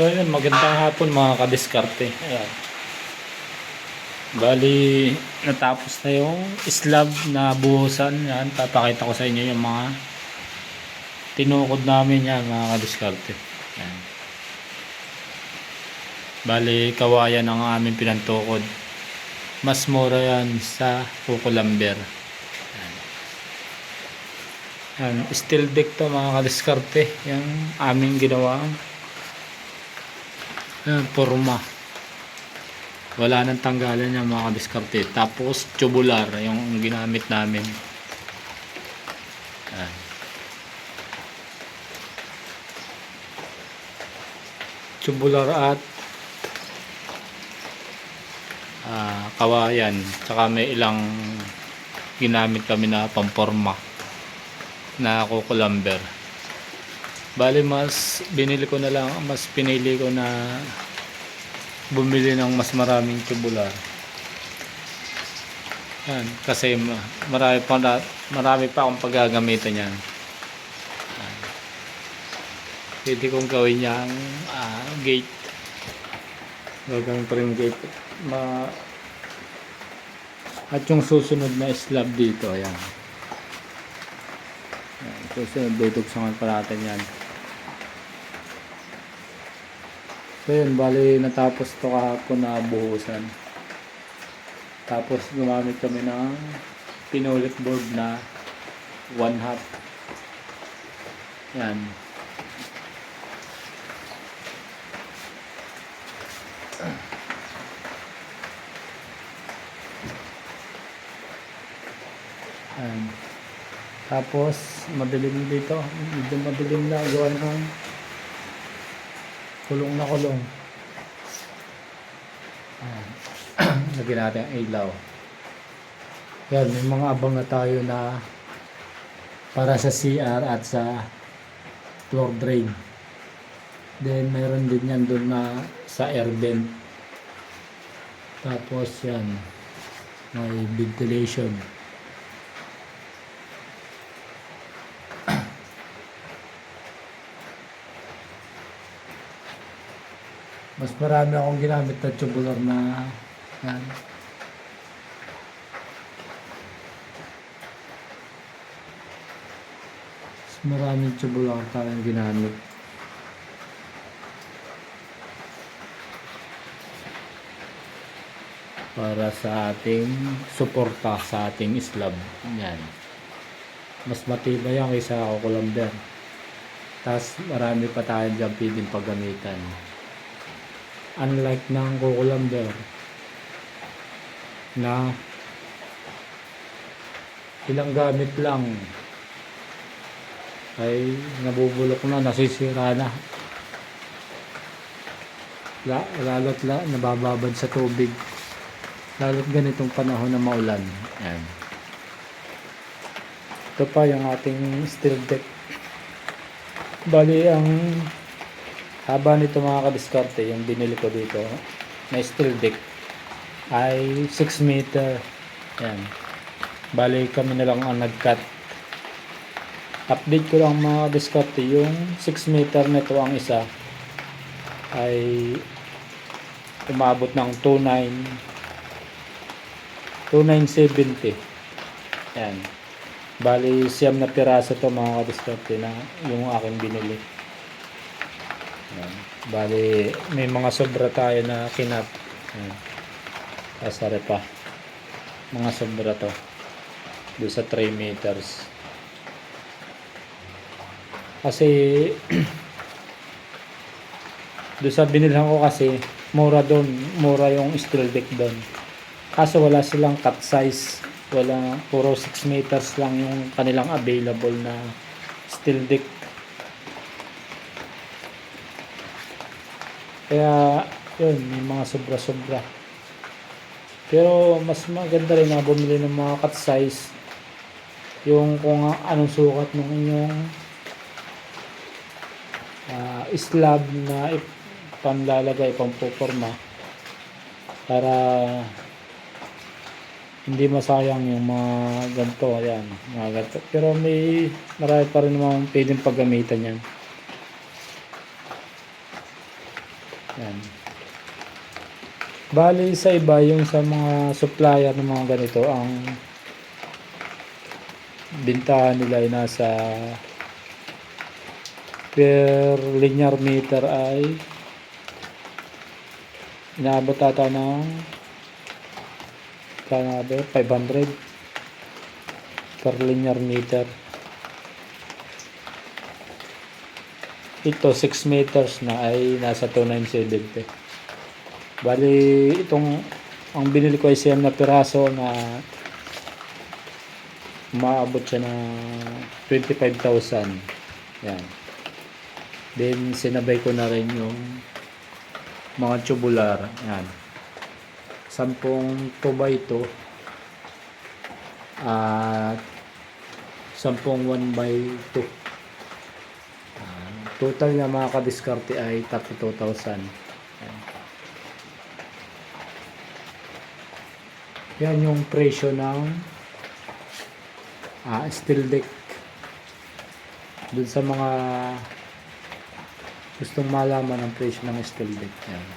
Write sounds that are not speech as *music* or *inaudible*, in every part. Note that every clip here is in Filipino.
So yun, magandang hapon mga kadiskarte. Ayan. Bali, natapos na yung slab na buhusan. Yan, papakita ko sa inyo yung mga tinukod namin yan mga kadiskarte. Yan. Bali, kawayan ang aming pinantukod. Mas mura yan sa kukulamber. Yan. Yan, steel deck to mga kadiskarte. Yung aming ginawa. Yan, forma. Wala nang tanggalan yung mga kadiskarte. Tapos, tubular yung ginamit namin. Yan. Tubular at ah, kawayan. Tsaka may ilang ginamit kami na pamporma na kukulamber. Bali mas binili ko na lang, mas pinili ko na bumili ng mas maraming tubular. Yan, kasi ma- marami pa marami pa akong paggagamitan yan. Pwede kong gawin yung ah, gate. Gagawin ko rin gate. Ma at yung susunod na slab dito, ayan. Ayan, susunod dito sa mga paratan yan. So yun, bali natapos to kahapon na buhusan. Tapos gumamit kami ng pinulit board na one half. Yan. Yan. Tapos madilim dito. Medyo madilim na gawa ng kulong na kulong. Ayan. *clears throat* Lagyan natin ang ilaw. Yan, may mga abang na tayo na para sa CR at sa floor drain. Then, mayroon din yan doon na sa air vent. Tapos yan, may ventilation. Mas marami akong ginamit na tubular na yan. Mas maraming tubular tayong ginamit. Para sa ating suporta sa ating slab. Yan. Mas matibay yan kaysa kukulamber. Tapos marami pa tayo dyan pwedeng paggamitan unlike ng kukulamber na ilang gamit lang ay nabubulok na, nasisira na. La, lalo't la, nabababad sa tubig. Lalo't ganitong panahon na maulan. Yan ito pa yung ating steel deck. Bali ang haba nito mga kadiskarte yung binili ko dito na steel deck. Ay 6 meter. Yan bali kami na lang ang nag-cut. Update ko lang mga kadiskarte yung 6 meter nito ang isa ay umabot ng 29 2970 yan bali siyam na piraso to mga kadiskarte na yung aking binili Bali, may mga sobra tayo na kinap. Ayan. Kasari pa. Mga sobra to. Doon sa 3 meters. Kasi, *clears throat* doon sa binilhan ko kasi, mura doon. Mura yung steel deck doon. Kaso wala silang cut size. Wala, puro 6 meters lang yung kanilang available na steel deck. Kaya, yun, may mga sobra-sobra. Pero, mas maganda rin na bumili ng mga cut size. Yung kung anong sukat ng inyong ah, slab na panlalagay, pampuporma. Para hindi masayang yung mga ganito. Ayan, mga ganito. Pero may marami pa rin naman pwedeng paggamitan yan. Yan. Bali sa iba, yung sa mga supplier ng mga ganito, ang bintahan nila ay nasa per linear meter ay inaabot ata ng kaya 500 per linear meter ito 6 meters na ay nasa 2970 bali itong ang binili ko ay siyam na piraso na maabot siya ng 25,000 yan. Then sinabay ko na rin yung mga tubular. Yan. Sampung tuba ito at sampung 1 by 2 Ah, total na mga kadiskarte ay 32,000 yan. yung presyo ng ah, steel deck. Dun sa mga gustong malaman ang presyo ng steel deck. Yan.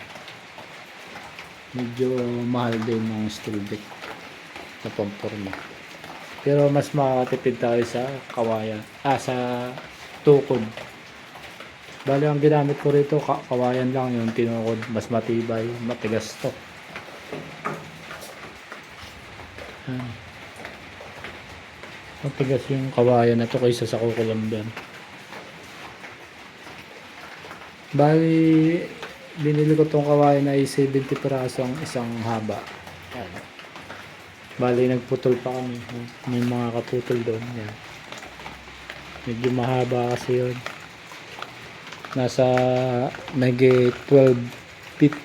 medyo mahal din ng steel deck na pamporma. Pero mas makakatipid tayo sa kawayan ah sa tukod bali ang ginamit ko rito ka- kawayan lang yung tinukod mas matibay matigas to Yan. matigas yung kawayan na to kaysa sa kukulamban Bali, binili ko tong kawayan ay 70 piraso ang isang haba. Yan. Bali, nagputol pa kami. May mga kaputol doon. Yan. Medyo mahaba kasi yun. Nasa nag 12 feet.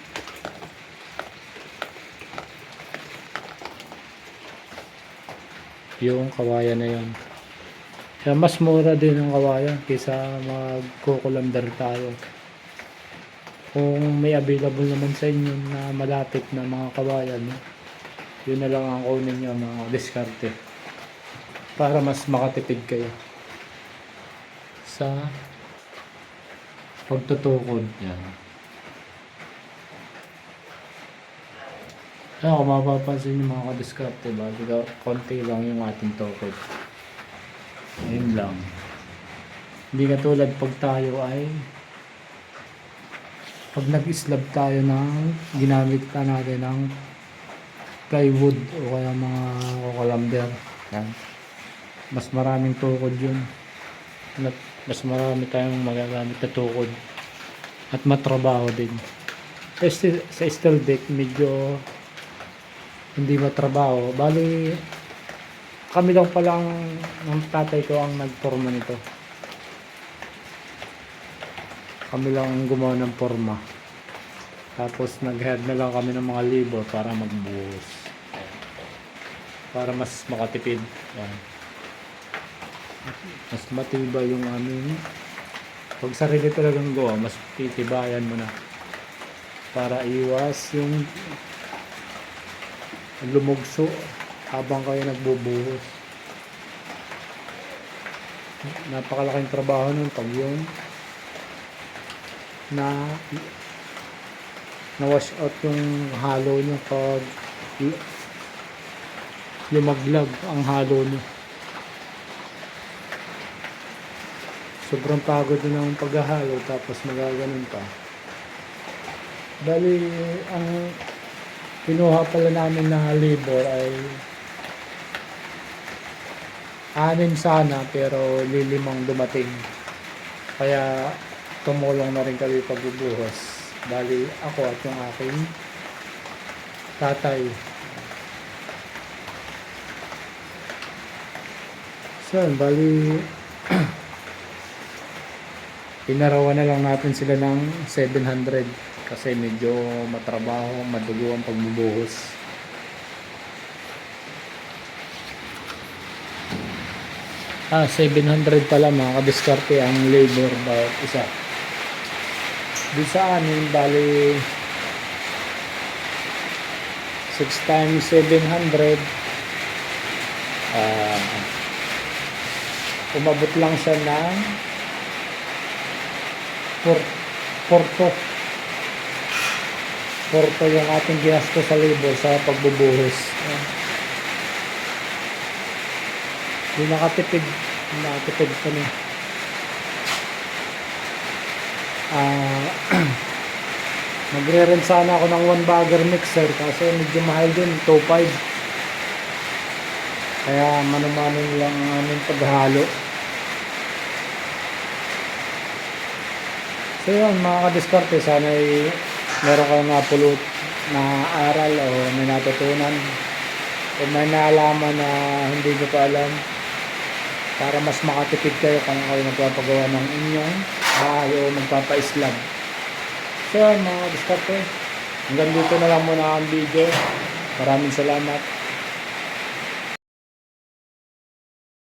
Yung kawayan na yun. Kaya mas mura din ang kawayan kaysa magkukulandar tayo kung may available naman sa inyo na malapit na mga kabayan no? yun na lang ang kunin nyo mga diskarte para mas makatipid kayo sa pagtutukod yan Kaya kung mapapansin nyo mga kadiskarte ba, diba, konti lang yung ating tukod. Yun lang. Hindi katulad pag tayo ay pag nag-slab tayo ng ginamit ka natin ng plywood o kaya mga kukulamber yan. mas maraming tukod yun At mas marami tayong magagamit na tukod at matrabaho din sa, sti- sa steel deck medyo hindi matrabaho bali kami lang palang ng tatay ko ang nagporma nito kami lang ang gumawa ng forma. Tapos nag-head na lang kami ng mga libor para magbuhos. Para mas makatipid. Yan. Mas matibay yung aming pag sarili talagang gawa, mas titibayan mo na. Para iwas yung lumugso habang kayo nagbubuhos. Napakalaking trabaho nun pag yung na na wash out yung halo niya pag lumaglag ang halo niya sobrang pagod na ng paghahalo tapos magaganon pa bali ang kinuha pala namin na labor ay anim sana pero lilimang dumating kaya tumulong na rin kami pagbubuhos. Bali, ako at yung aking tatay. So, bali, *clears throat* inarawan na lang natin sila ng 700 kasi medyo matrabaho, madugo ang pagbubuhos. Ah, 700 pala mga kadiskarte ang labor bawat isa. Di sa amin, bali 6 times 700 ah umabot lang siya ng 4 4 porto yung ating ginastos sa labor sa pagbubuhos. Ayan. Nakatipid. Nakatipid kami. Ah, *clears throat* magre-rent sana ako ng one bagger mixer kasi medyo mahal din, 2.5. Kaya mano-mano lang ang aming paghalo. So yun mga kadiskarte, sana ay meron kayong napulot na aral o may natutunan o may naalaman na hindi nyo pa alam para mas makatipid kayo kung kayo magpapagawa ng inyong bahay o magpapa-slab. So yun mga kadiskarte, hanggang dito na lang muna ang video. Maraming salamat.